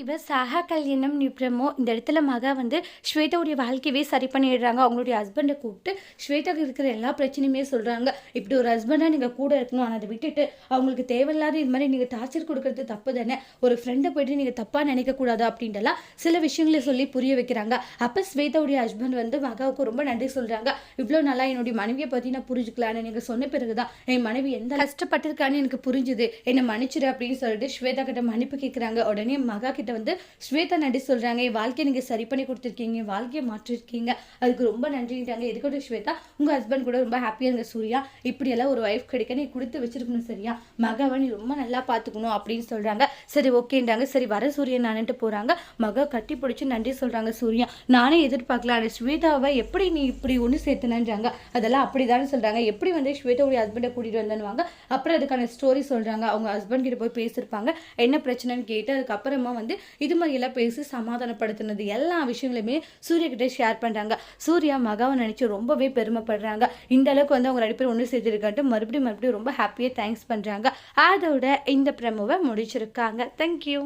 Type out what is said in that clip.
இவ சாகா கல்யாணம் நிப்ரமோ இந்த இடத்துல மகா வந்து ஸ்வேதாவுடைய வாழ்க்கையவே சரி பண்ணிடுறாங்க. அவங்களுடைய ஹஸ்பண்டை கூப்பிட்டு ஸ்வேதாவுக்கு இருக்கிற எல்லா பிரச்சனையுமே சொல்கிறாங்க இப்படி ஒரு ஹஸ்பண்டாக நீங்கள் கூட இருக்கணும். ஆனால் அதை விட்டுட்டு அவங்களுக்கு தேவையில்லாத இது மாதிரி நீங்கள் டார்ச்சர் கொடுக்கறது தப்பு தானே? ஒரு ஃப்ரெண்டை போயிட்டு நீங்கள் தப்பாக நினைக்கக்கூடாது அப்படின்ட்டுலாம் சில விஷயங்களை சொல்லி புரிய வைக்கிறாங்க. அப்போ ஸ்வேதாவுடைய ஹஸ்பண்ட் வந்து மகாவுக்கு ரொம்ப நன்றி சொல்கிறாங்க இவ்வளோ நல்லா என்னுடைய மனைவியை பற்றி நான் புரிஞ்சுக்கலான்னு நீங்கள் சொன்ன பிறகு தான் என் மனைவி எந்த கஷ்டப்பட்டிருக்கான்னு எனக்கு புரிஞ்சுது. என்னை மன்னிச்சிடு அப்படின்னு சொல்லிட்டு ஸ்வேதா கிட்ட மன்னிப்பு கேட்குறாங்க உடனே மகா கிட்ட வந்து ஸ்வேதா நன்றி சொல்கிறாங்க என் வாழ்க்கையை நீங்கள் சரி பண்ணி கொடுத்துருக்கீங்க என் வாழ்க்கையை மாற்றிருக்கீங்க. அதுக்கு ரொம்ப நன்றிட்டாங்க எதுக்கோட ஸ்வேதா உங்கள் ஹஸ்பண்ட் கூட ரொம்ப ஹாப்பியாக இருங்க சூர்யா. இப்படியெல்லாம் ஒரு ஒய்ஃப் கிடைக்க நீ கொடுத்து வச்சிருக்கணும் சரியா? மகவை நீ ரொம்ப நல்லா பார்த்துக்கணும் அப்படின்னு சொல்கிறாங்க சரி ஓகேன்றாங்க. சரி வர சூரியன் நானுட்டு போகிறாங்க மக கட்டி பிடிச்சி நன்றி சொல்கிறாங்க சூர்யா. நானே எதிர்பார்க்கல ஆனால் ஸ்வேதாவை எப்படி நீ இப்படி ஒன்று சேர்த்தனன்றாங்க. அதெல்லாம் அப்படி தானே சொல்கிறாங்க எப்படி வந்து ஸ்வேதாவுடைய ஹஸ்பண்டை கூட்டிகிட்டு வந்தனுவாங்க அப்புறம் அதுக்கான ஸ்டோரி சொல்கிறாங்க அவங்க ஹஸ்பண்ட் கிட்ட போய் பேசியிருப்பாங்க. என்ன பிரச்சனைன்னு கேட்டு அதுக்கப்புறமா வந்து இது மாதிரியெல்லாம் பேசி சமாதானப்படுத்தினது எல்லா விஷயங்களுமே சூர்யா கிட்டே ஷேர் பண்ணுறாங்க சூர்யா மகாவை நினச்சி ரொம்பவே பெருமைப்படுறாங்க. இந்த அளவுக்கு வந்து அவங்க ரெண்டு பேரும் ஒன்று சேர்த்துருக்காட்டு மறுபடியும் மறுபடியும் ரொம்ப ஹாப்பியாக தேங்க்ஸ் பண்ணுறாங்க அதோட இந்த பிரமுவை முடிச்சிருக்காங்க. தேங்க்யூ